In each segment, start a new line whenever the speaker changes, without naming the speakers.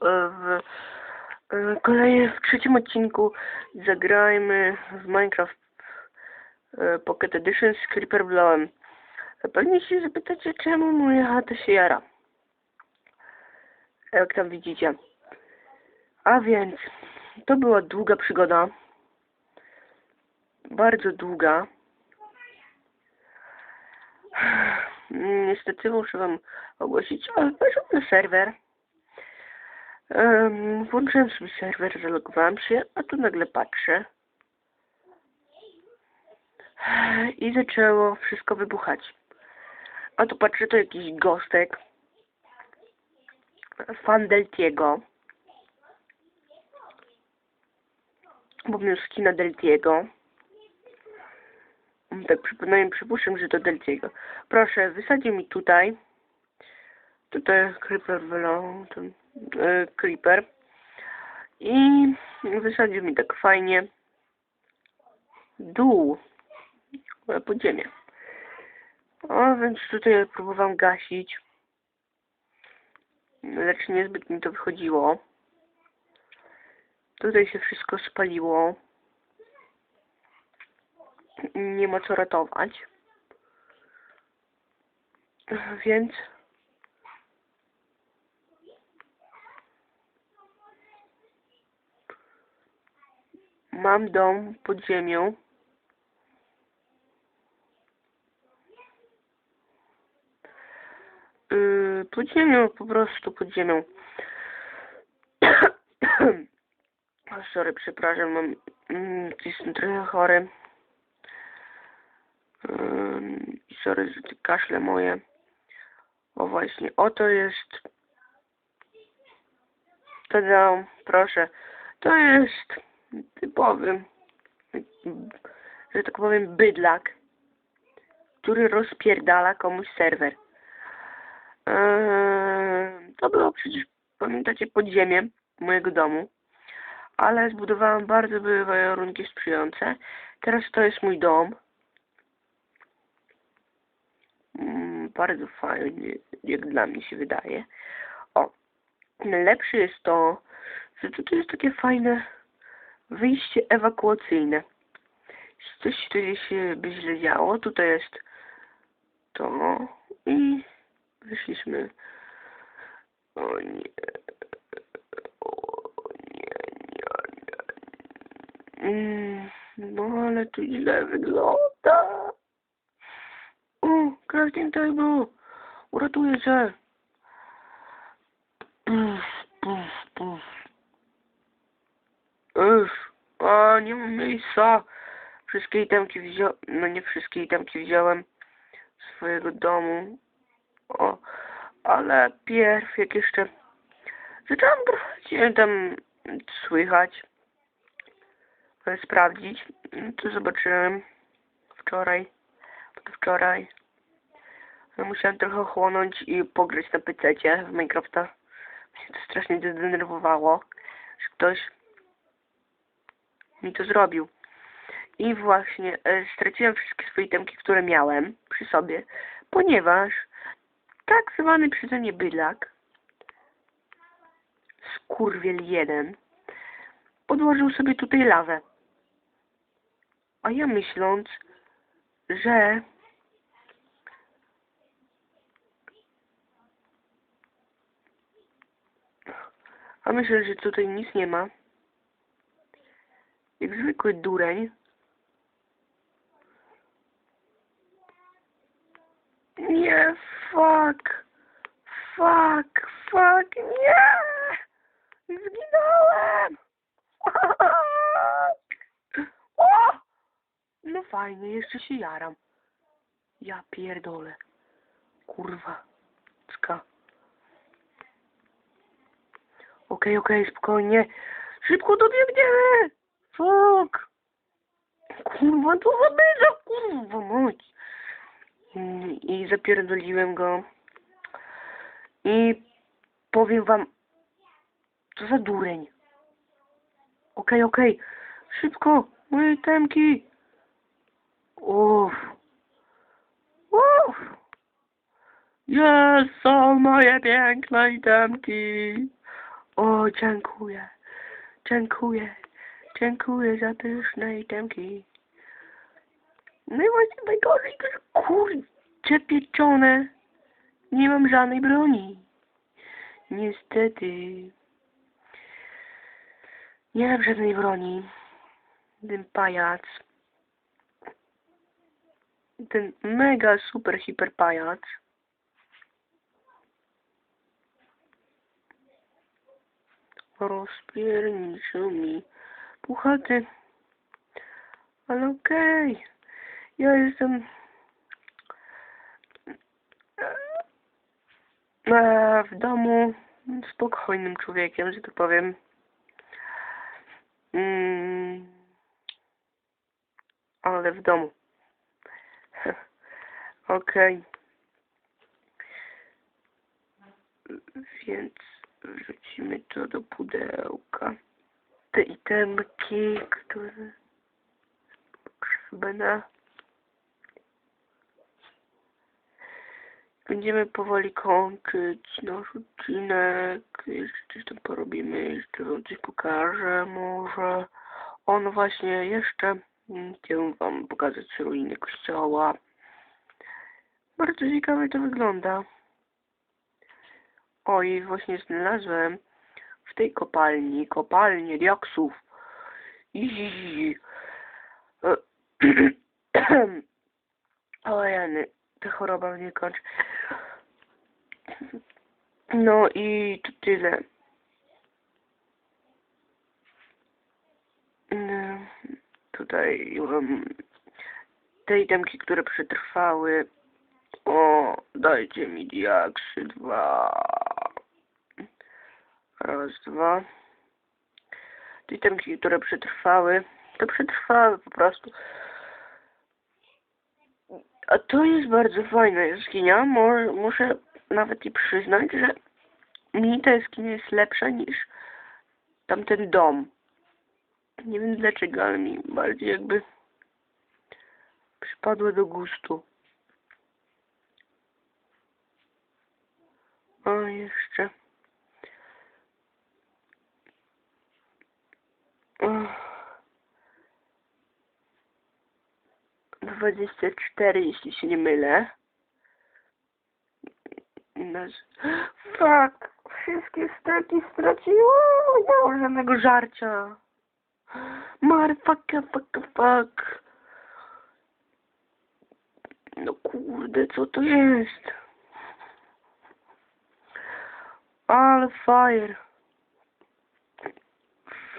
W kolejnym, w trzecim odcinku zagrajmy w Minecraft e, Pocket Edition z Creeper Blowem. Pewnie się zapytacie, czemu moja chata się jara. Jak tam widzicie. A więc, to była długa przygoda. Bardzo długa. Niestety muszę wam ogłosić, ale na serwer. Um, włączyłem sobie serwer, zalogowałem się, a tu nagle patrzę. I zaczęło wszystko wybuchać. A tu patrzę, to jakiś gostek. Fan Deltiego. Bo miał skina Deltiego. Tak przypominam, przypuszczam, że to Deltiego. Proszę, wysadzi mi tutaj. Tutaj Creeper e, Creeper. I wysadził mi tak fajnie dół pod ziemię. O, więc tutaj próbowałem gasić. Lecz niezbyt mi to wychodziło. Tutaj się wszystko spaliło. Nie ma co ratować. Więc mam dom pod ziemią. Yy, pod ziemią, po prostu pod ziemią. Sorry, przepraszam, mam, mm, jestem trochę chory. I sorry, że te kaszle moje. O właśnie, oto jest. Tada, proszę. To jest typowy, że tak powiem, bydlak, który rozpierdala komuś serwer. Eee, to było przecież, pamiętacie, podziemie mojego domu, ale zbudowałem bardzo były warunki sprzyjające. Teraz to jest mój dom. Mm, bardzo fajny, jak dla mnie się wydaje. O, najlepsze jest to, że tutaj jest takie fajne wyjście ewakuacyjne. Coś tutaj się by źle działo, tutaj jest to i wyszliśmy. O nie. O nie, nie, nie. Mm, No ale tu źle wygląda. O, crafting table. Uratuję się puf, puf. Uff, a nie miejsca. Wszystkie itemki wziąłem, no nie wszystkie itemki wziąłem z swojego domu. O, ale pierw jak jeszcze zacząłem trochę tam słychać, sprawdzić, to zobaczyłem wczoraj, wczoraj. Musiałem trochę chłonąć i pograć na pececie w Minecrafta. Mnie to strasznie zdenerwowało, że ktoś mi to zrobił. I właśnie e, straciłem wszystkie swoje itemki, które miałem przy sobie, ponieważ tak zwany przeze mnie bydlak, skurwiel jeden, podłożył sobie tutaj lawę. A ja myśląc, że a myślę, że tutaj nic nie ma. Jak zwykły dureń. Nie, fuck. Fuck, fuck, nie! Zginąłem! O! No fajnie, jeszcze się jaram. Ja pierdolę. Kurwa. Cka. Okej, okej, spokojnie. Szybko dobiegniemy! Fuck! Kurwa, to za bydza, kurwa, mać. I zapierdoliłem go. I powiem wam, co za dureń. Okej, okej, szybko, moje temki. Uff. Uff. Jest, są moje piękne itemki. O, dziękuję. Dziękuję. Dziękuję za pyszne itemki. No i właśnie najgorzej, że kurczę pieczone. Nie mam żadnej broni. Niestety. Nie mam żadnej broni. Ten pajac. Ten mega super hiper pajac. Rozpierniczył mi puchaty. Ale okej. Ja jestem e, w domu spokojnym człowiekiem, że tak powiem. Mm, ale w domu. Okej. Więc wrzucimy to do pudełka. Te itemki, które potrzebne. Będziemy powoli kończyć nasz odcinek. Jeszcze coś tam porobimy, jeszcze wam coś pokażę. Może on właśnie jeszcze chciałem wam pokazać ruiny kościoła. Bardzo ciekawie to wygląda. Oj, właśnie znalazłem w tej kopalni, kopalnię diaksów. I o jany, ta choroba mnie kończy. No i to tyle. No, tutaj mam te itemki, które przetrwały. O, dajcie mi diaksy dwa. Raz, dwa. Te itemki, które przetrwały, to przetrwały po prostu. A to jest bardzo fajna jaskinia. Muszę nawet i przyznać, że mi ta jaskinia jest lepsza niż tamten dom. Nie wiem dlaczego, ale mi bardziej jakby przypadła do gustu. O, jeszcze. Ugh. 24, jeśli się nie mylę. Fuck! Wszystkie steki straciłam! Nie mam żadnego żarcia! Mar, fuck, fuck! No kurde, co to jest? All fire!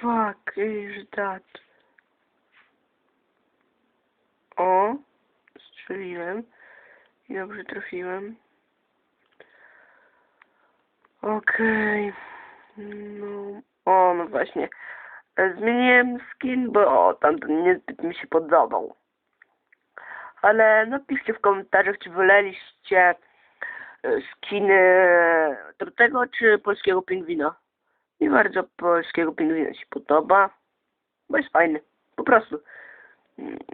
Fuck, is that? O, strzeliłem. I dobrze trafiłem. Okej. No. O, no właśnie. E, Zmieniłem skin, bo tamten niezbyt mi się podobał. Ale napiszcie w komentarzach, czy woleliście e, skiny tego czy polskiego pingwina. Mi bardzo polskiego pingwina się podoba, bo jest fajny. Po prostu.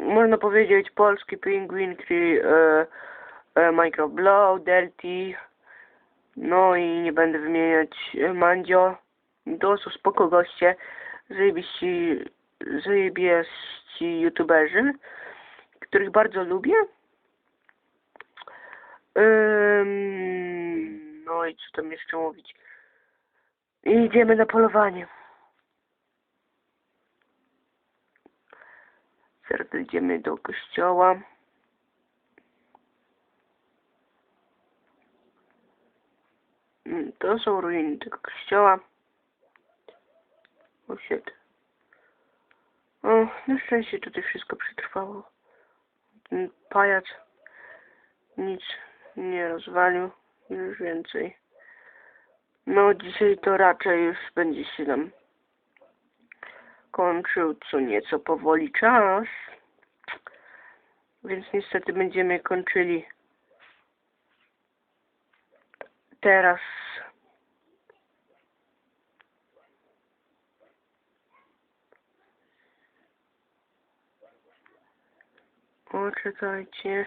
Można powiedzieć polski pingwin, czyli e, e, Microblow, Delty, no i nie będę wymieniać e, Mandzio. To są spoko goście, zajebiści, zajebiści youtuberzy, których bardzo lubię. No i co tam jeszcze mówić? Idziemy na polowanie. Zaraz idziemy do kościoła. Mm, To są ruiny tego kościoła. O shit. O, na szczęście tutaj wszystko przetrwało. Ten pajac nic nie rozwalił. Już więcej. No dzisiaj to raczej już będzie się nam kończył co nieco powoli czas. Więc niestety będziemy kończyli teraz. O, czekajcie.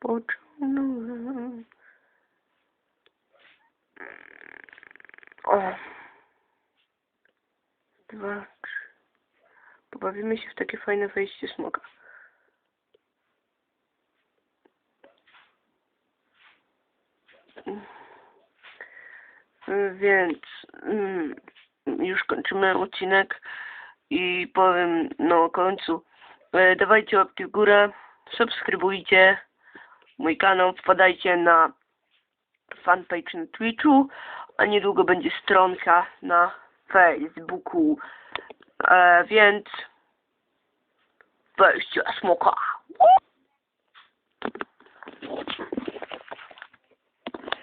Pociągnąłem bawimy się w takie fajne wejście smoka. Mm, Więc mm, już kończymy odcinek i powiem na końcu. E, dawajcie łapki w górę, subskrybujcie mój kanał, wpadajcie na fanpage na Twitchu, a niedługo będzie stronka na Facebooku. E, więc wejście smoka.